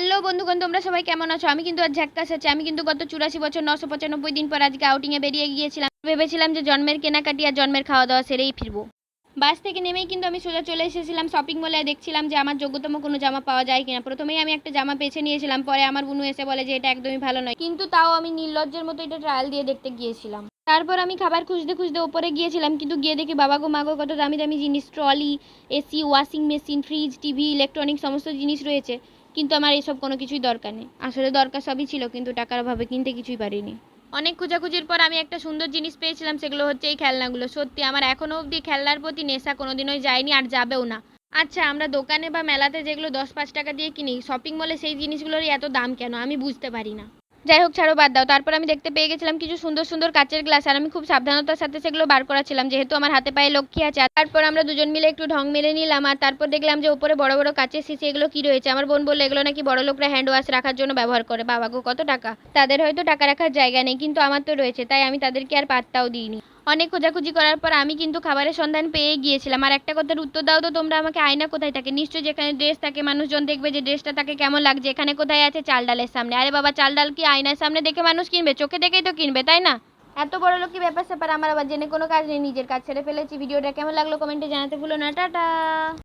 Hello বন্ধুগণ, তোমরা সবাই কেমন আছো? আমি কিন্তু আজ ঝাক্কাস আছি। আমি কিন্তু গত চুরাশি বছর নশো পঁচানব্বই দিন পর আজকে আউটিংয়ে বেরিয়ে গিয়েছিলাম। ভেবেছিলাম যে জন্মের কেনাকাটি আর জন্মের খাওয়া দাওয়া সেরেই ফিরবো। বাস থেকে নেমেই কিন্তু আমি সোজা চলে এসেছিলাম শপিং মলে দেখছিলাম যে আমার যোগ্যতম কোনো জামা পাওয়া যায় কিনা। প্রথমেই আমি একটা জামা বেছে নিয়েছিলাম। পরে আমার বুনু এসে বলে যে, এটা একদমই ভালো নয়। কিন্তু তাও আমি নির্লজ্জের মতো এটা ট্রায়াল দিয়ে দেখতে গিয়েছিলাম। তারপর আমি খাবার খুঁজতে খুঁজতে ওপরে গিয়েছিলাম। কিন্তু গিয়ে দেখি, বাবা গো মাগো কত দামি দামি জিনিস। Trolley, AC, washing machine, fridge, TV electronic সমস্ত জিনিস রয়েছে। কিন্তু আমার এসব কোনো কিছুই দরকার নেই। আসলে দরকার সবই ছিল, কিন্তু টাকার অভাবে কিনতে কিছুই পারিনি। অনেক খোঁজাখুঁজির পর আমি একটা সুন্দর জিনিস পেয়েছিলাম, সেগুলো হচ্ছে এই খেলনাগুলো। সত্যি, আমার এখনও অবধি খেলনার প্রতি নেশা কোনোদিনই যায়নি আর যাবেও না। আচ্ছা আমরা দোকানে বা মেলাতে যেগুলো দশ পাঁচ টাকা দিয়ে কিনি শপিং মলে সেই জিনিসগুলোরই এত দাম কেন? আমি বুঝতে পারি না। যাই হোক, ছাড়ো, বাদ দাও। তারপর আমি দেখতে পেয়ে গেছিলাম কিছু সুন্দর সুন্দর কাচের গ্লাস আর আমি খুব সাবধানতার সাথে সেগুলো বার করাছিলাম, যেহেতু আমার হাতে পায়ে লক্ষ্মী আছে। তারপর আমরা দুজন মিলে একটু ঢং মেরে নিলাম, আর তারপর দেখলাম যে উপরে বড় বড় কাচের শিশি এগুলো কি রয়েছে। আমার বোন বলল, এগুলো নাকি বড় লোকরা হ্যান্ড ওয়াশ রাখার জন্য ব্যবহার করে। বাবা গো, কত টাকা? তাদের হয়তো টাকা রাখার জায়গা নেই, কিন্তু আমার তো রয়েছে, তাই আমি তাদেরকে আর পাত্তাও দিইনি। অনেক খোঁজাখুঁজি করার পর আমি কিন্তু খাবারের সন্ধান পেয়ে গিয়েছিলাম। আর একটা কথার উত্তর দাও তো তোমরা আমাকে, আয়না কোথায় থাকে? নিশ্চয়ই যেখানে ড্রেস থাকে, মানুষজন দেখবে যে ড্রেসটা তাকে কেমন লাগছে। এখানে কোথায় আছে? চাল ডালের সামনে। আরে বাবা, চাল ডাল কি আয়নার সামনে দেখে মানুষ কিনবে? চোখে দেখেই তো কিনবে, তাই না? এত বড় লোক কি ব্যাপার স্যাপার? আমার আবার জেনে কোনো কাজ নেই, নিজের কাজ ছেড়ে ফেলেছি। ভিডিওটা কেমন লাগল কমেন্টে জানাতে ভুলো না। টাটা!